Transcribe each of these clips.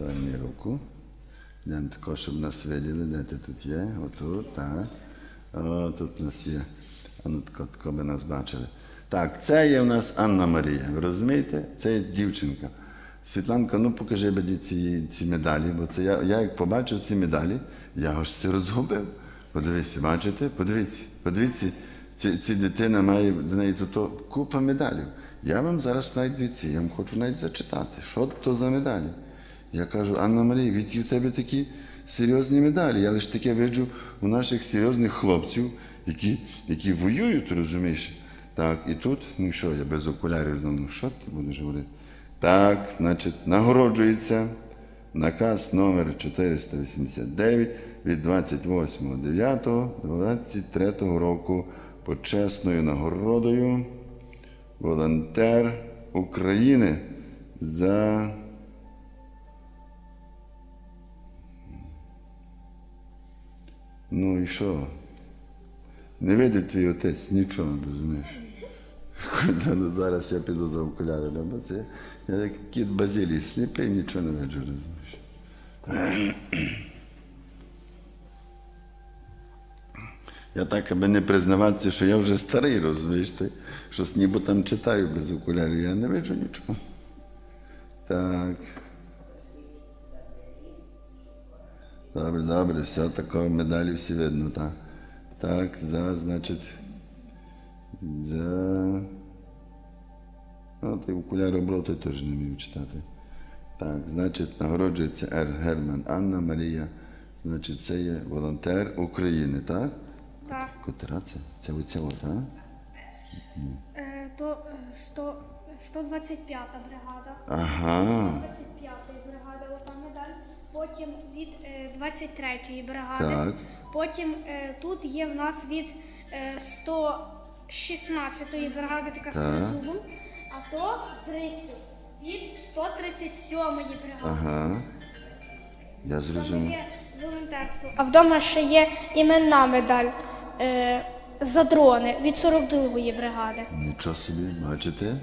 Дай мені руку. Йдемо тако, щоб нас виділи, де ти тут є. Отут, так. О, тут у нас є. А ну тако, би нас бачили. Так, це є в нас Анна Марія. Ви розумієте? Це є дівчинка. Світланка, ну покажи мені ці, ці медалі, бо це я, я як побачив ці медалі, я аж все розгубив. Подивіться, бачите? Подивіться, подивіться, ці, ці дитина має до неї тут купа медалів. Я вам зараз навіть дивіться, я вам хочу навіть зачитати, що то за медалі. Я кажу, Анна Марія, відки у тебе такі серйозні медалі. Я лише таке виджу у наших серйозних хлопців, які, які воюють, розумієш. Так, і тут, ну що, я без окулярів ну що ти будеш говорити? Так, значить, нагороджується наказ номер 489 від 28.09.23 року почесною нагородою волонтер України за Ну і що? Не видить твій отець нічого, розумієш? Ну, зараз я піду за окулярами, бо це я як кіт базилій, сліпий, нічого не виджу, розумієш. Я так, аби не признаватися, що я вже старий, розумієш ти? Щось ніби там читаю без окулярів, я не виджу нічого. Так. Добре, добре, все такого медалі всі видно, так. Так, за, значить. За. Ну, ти окуляри обрав, той теж не вмів читати. Так, значить, нагороджується Р. Герман Анна Марія. Значить, це є волонтер України, так? Так. Котра це? Це оця от, а? Е, то е, 100, 125 бригада. Ага. 125 бригада, ота медаль. Потім від е, 23-ї бригади. Так. Потім е, тут є в нас від е, 116-ї бригади, така з тризубом, а то з рису від 137-ї бригади. Ага. Я зрозумів. волонтерство. А вдома ще є іменна медаль е, за дрони від 42-ї бригади. Нічого собі, бачите?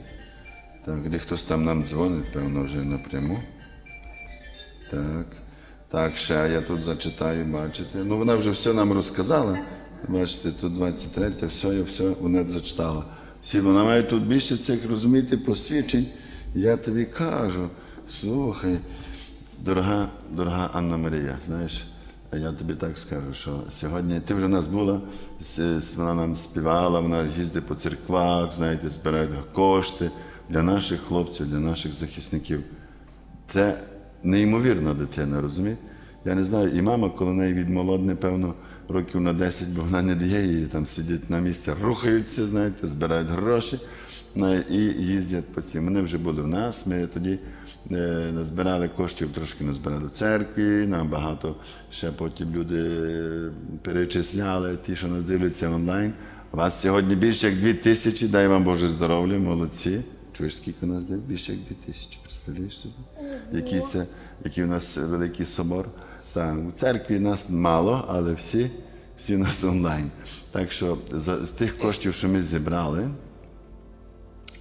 Так, де хтось там нам дзвонить, певно, вже напряму. Так. Так, ще я тут зачитаю, бачите. Ну, вона вже все нам розказала. Бачите, тут 23, все, я все, вона зачитала. Всі, вона має тут більше цих, розумієте, посвідчень. Я тобі кажу, слухай, дорога, дорога Анна Марія, знаєш, я тобі так скажу, що сьогодні ти вже в нас була, вона нам співала, вона їздить по церквах, знаєте, збирає кошти для наших хлопців, для наших захисників. Це неймовірна дитина, розумієте? Я не знаю, і мама, коли неї відмолодне, певно, років на 10, бо вона не дає їй там сидять на місці, рухаються, знаєте, збирають гроші і їздять по цим. Вони вже були в нас. Ми тоді е, назбирали коштів, трошки назбирали в церкві, нам багато ще потім люди е, перечисляли, ті, що нас дивляться онлайн. Вас сьогодні більше як дві тисячі, дай вам Боже здоров'я, молодці. Чуєш, скільки у нас? Більше як дві тисячі, представляєш собі? Який це, який у нас великий собор. Так, у церкві нас мало, але всі, всі нас онлайн. Так що за, з тих коштів, що ми зібрали,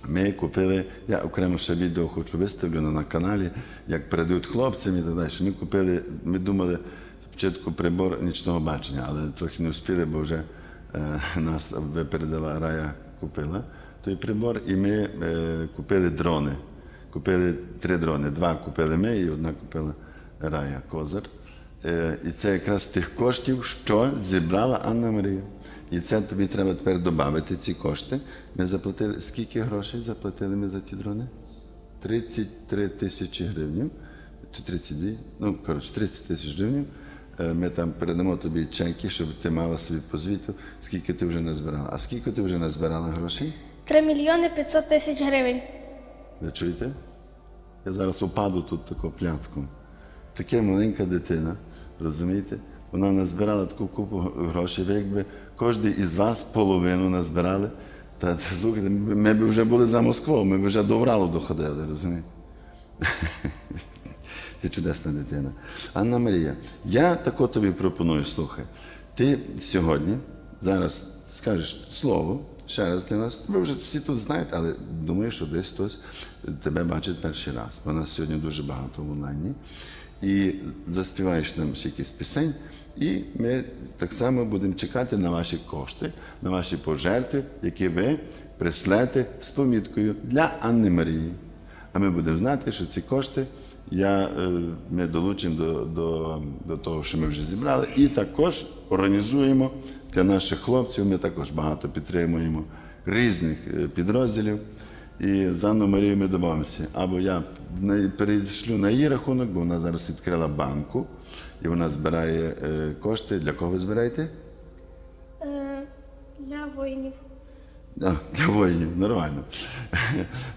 ми купили, я окремо ще відео хочу виставлено на каналі, як передають хлопцям і так далі. Ми купили, ми думали спочатку прибор нічного бачення, але трохи не встигли, бо вже е, нас випередила Рая купила той прибор, і ми е, купили дрони. Купили три дрони. Два купили ми і одна купила Рая Козир. Е, і це якраз тих коштів, що зібрала Анна Марія. І це тобі треба тепер додати ці кошти. Ми заплатили, скільки грошей заплатили ми за ті дрони? 33 тисячі гривень. Чи 32? Ну, коротше, 30 тисяч гривень. Ми там передамо тобі чеки, щоб ти мала собі по звіту, скільки ти вже назбирала. А скільки ти вже назбирала грошей? 3 мільйони 500 тисяч гривень. Ви чуєте? Я зараз упаду тут тако пляцком. Таке маленька дитина, розумієте? Вона назбирала таку купу грошей. Якби кожен із вас половину назбирали. Та слухайте, ми б вже були за Москвою, ми б вже до Уралу доходили, розумієте? Ти чудесна дитина. Анна Марія, я тако тобі пропоную, слухай. Ти сьогодні зараз скажеш слово ще раз для нас. Ви вже всі тут знають, але думаю, що десь хтось тебе бачить перший раз. У нас сьогодні дуже багато в онлайні. і заспіваєш нам ще якісь пісень, і ми так само будемо чекати на ваші кошти, на ваші пожертви, які ви прислете з поміткою для Анни Марії. А ми будемо знати, що ці кошти я, ми долучимо до, до, до того, що ми вже зібрали, і також організуємо для наших хлопців. Ми також багато підтримуємо різних е, підрозділів. І з Анною Марією ми домовимося. Або я перейшлю на її рахунок, бо вона зараз відкрила банку, і вона збирає е, кошти. Для кого ви збираєте? Е, для воїнів. А, для воїнів, нормально.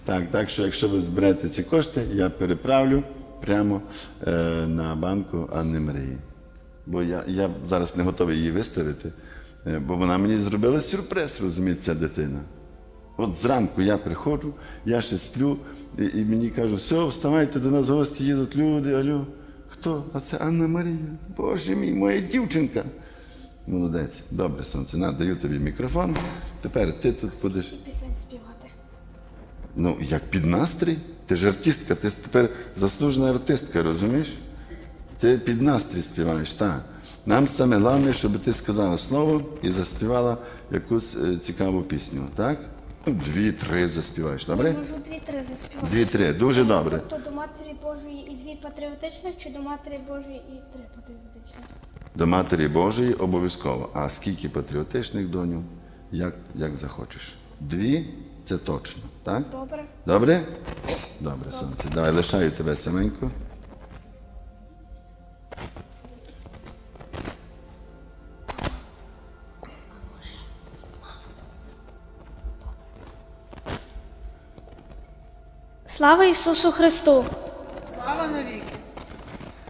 Так, так що якщо ви зберете ці кошти, я переправлю прямо е, на банку Анни Марії. Бо я, я зараз не готовий її виставити, бо вона мені зробила сюрприз, розумієте, ця дитина. От зранку я приходжу, я ще сплю, і, і мені кажуть, все, вставайте до нас гості, їдуть люди, алло. Хто? А це Анна Марія. Боже мій, моя дівчинка. Молодець. Добре, сонце, на, даю тобі мікрофон. Тепер ти тут будеш. Пісень співати. Ну, як під настрій? Ти ж артистка, ти тепер заслужена артистка, розумієш? Ти під настрій співаєш, так. Нам саме головне, щоб ти сказала слово і заспівала якусь е, цікаву пісню, так? Ну, дві-три заспіваєш, Я добре? можу дві-три заспівати. Дві-три, дуже добре. Тобто до Матері Божої і дві патріотичних, чи до Матері Божої і три патріотичних? До Матері Божої обов'язково. А скільки патріотичних доню, як, як захочеш. Дві це точно, так? Добре. Добре? Добре, сонце. Давай лишаю тебе саменько. Слава Ісусу Христу! Слава навіки!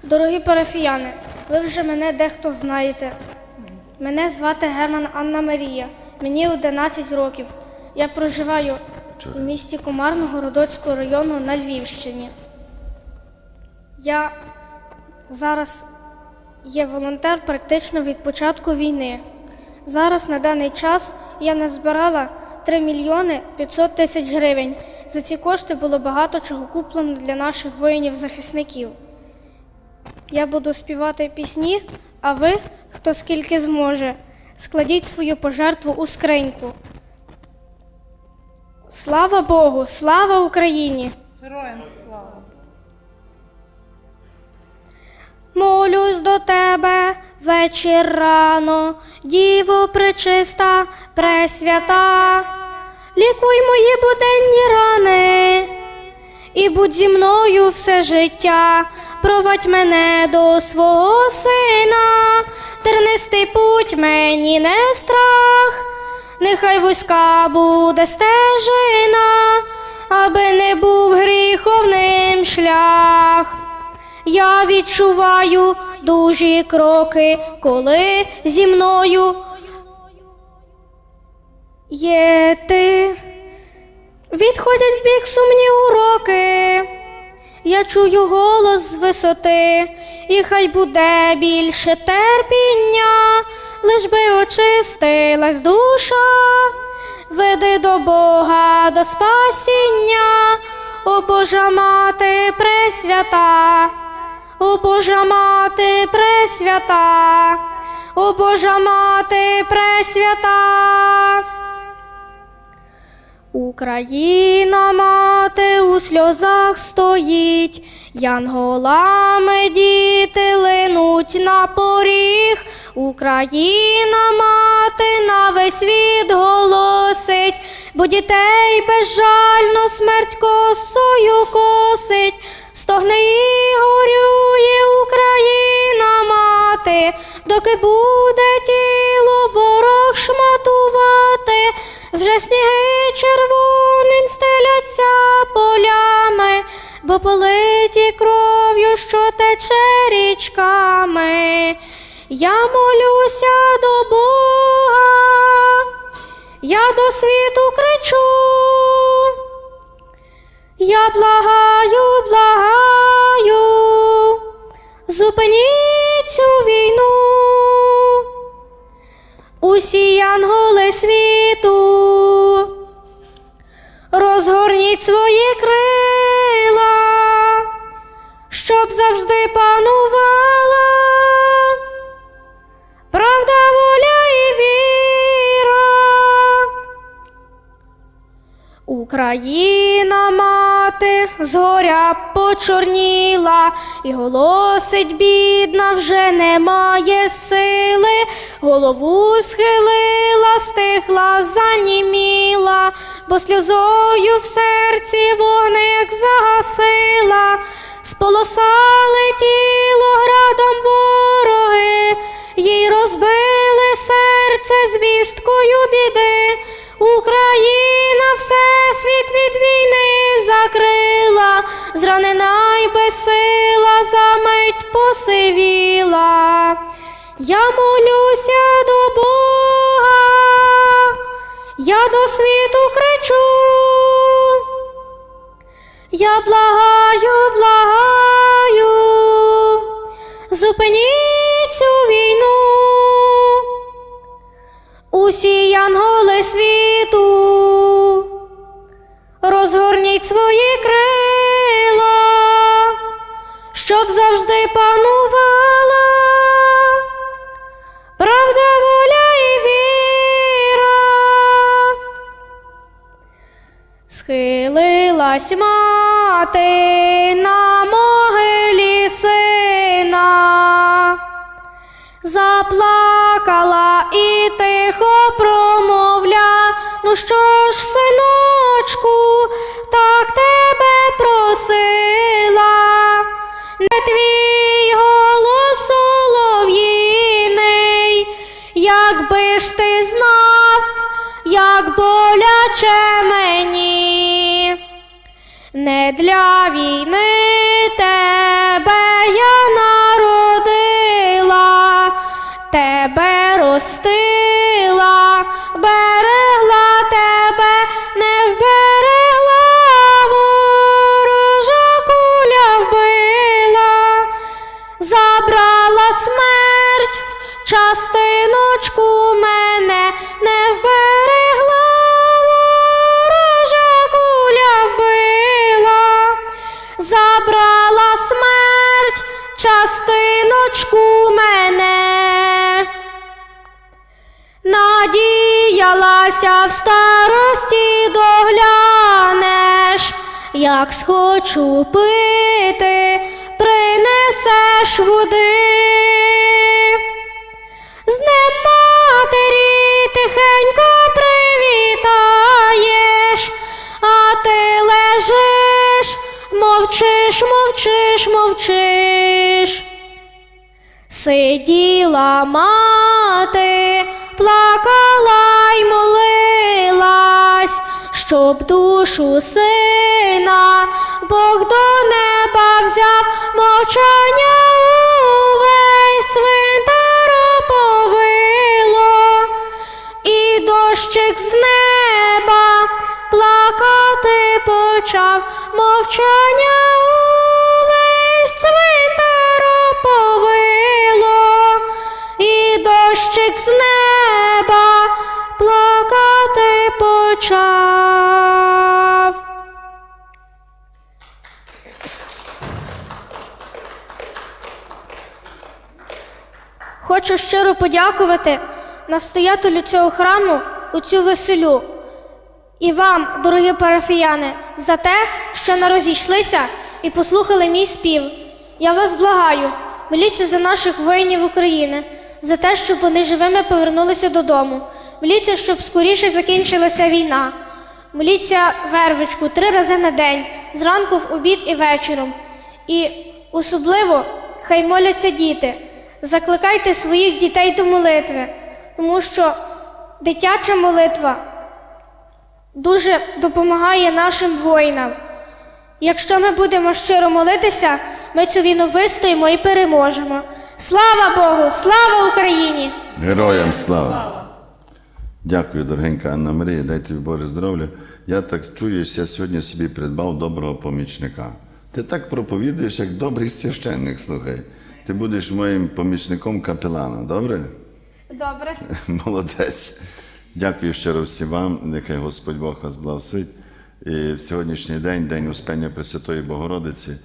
Дорогі парафіяни, ви вже мене дехто знаєте. Мене звати Герман Анна Марія. Мені 11 років. Я проживаю в місті Комарного Родоцького району на Львівщині. Я зараз є волонтер практично від початку війни. Зараз на даний час я назбирала 3 мільйони 500 тисяч гривень. За ці кошти було багато чого куплено для наших воїнів-захисників. Я буду співати пісні, а ви, хто скільки зможе, складіть свою пожертву у скриньку. Слава Богу! Слава Україні! Героям слава! Молюсь до тебе вечір рано, Діво пречиста, пресвята, лікуй мої буденні рани, і будь зі мною все життя, провадь мене до свого сина, тернистий путь мені не страх, нехай вузька буде стежина, аби не був гріховним шлях. Я відчуваю дужі кроки, коли зі мною є ти. Відходять в бік сумні уроки. Я чую голос з висоти, і хай буде більше терпіння, лиш би очистилась душа, веди до Бога, до спасіння, о Божа мати пресвята, о Божа мати пресвята, о Божа мати пресвята. Україна мати у сльозах стоїть, янголами діти линуть на поріг. Україна мати на весь світ голосить, бо дітей безжально смерть косою косить, стогне і горює Україна мати, доки буде тіло ворог шматувати, вже сніги червоним стеляться полями, бо политі кров'ю, що тече річками. Я молюся до Бога, я до світу кричу. Я благаю, благаю, зупиніть цю війну. Усі янголи світу, розгорніть свої крила, щоб завжди панувала, правда, воля і віра, Україна мати згоря почорніла, і голосить бідна, вже немає сили, голову схилила, стихла, заніміла, бо сльозою в серці вогник загасила, сполосали тіло градом вороги, їй розбили серце звісткою біди. Україна всесвіт від війни закрила, зранена й безсила, за мить посивіла. Я молюся до Бога, я до світу кричу. Я благаю, благаю, зупиніть цю війну. Усі янголи світу, розгорніть свої крила, щоб завжди панувала правда, воля і віра. Схилилась мати на могилі сина, заплакала Ну що ж, синочку, так тебе просила, не твій голос солов'їний, якби ж ти знав, як боляче мені, не для війни тебе старості доглянеш, як схочу пити, принесеш води. З днем матері тихенько привітаєш, а ти лежиш, мовчиш, мовчиш, мовчиш. Сиділа мати, щоб душу сина Бог до неба взяв, мовчання Хочу щиро подякувати настоятелю цього храму у цю веселю. І вам, дорогі парафіяни, за те, що не розійшлися і послухали мій спів. Я вас благаю, моліться за наших воїнів України, за те, щоб вони живими повернулися додому. Моліться, щоб скоріше закінчилася війна. Моліться вервичку три рази на день, зранку в обід і вечором. І особливо хай моляться діти. Закликайте своїх дітей до молитви, тому що дитяча молитва дуже допомагає нашим воїнам. Якщо ми будемо щиро молитися, ми цю війну вистоїмо і переможемо. Слава Богу! Слава Україні! Героям слава! Дякую, дорогенька Анна Марія, дайте тобі Боже здоров'я. Я так чую, що я сьогодні собі придбав доброго помічника. Ти так проповідуєш, як добрий священник, слухай. Ти будеш моїм помічником капелана, добре? Добре. Молодець. Дякую щиро всім вам. Нехай Господь Бог вас благословить. І в сьогоднішній день, день Успення Пресвятої Богородиці,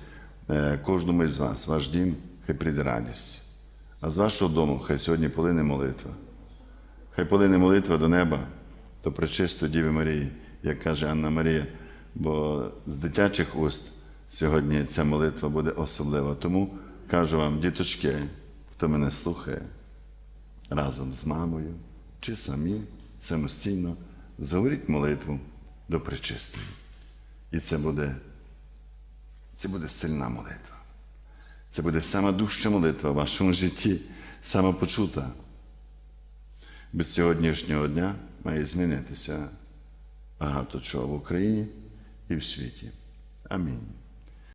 е, кожному із вас, ваш дім, хай прийде радість. А з вашого дому хай сьогодні полине молитва. Хай полине молитва до неба, до пречистої Діви Марії, як каже Анна Марія, бо з дитячих уст сьогодні ця молитва буде особлива. Тому кажу вам, діточки, хто мене слухає, разом з мамою чи самі самостійно заговоріть молитву до причистої. І це буде, це буде сильна молитва. Це буде сама дужча молитва в вашому житті, сама почута. Без сьогоднішнього дня має змінитися багато чого в Україні і в світі. Амінь.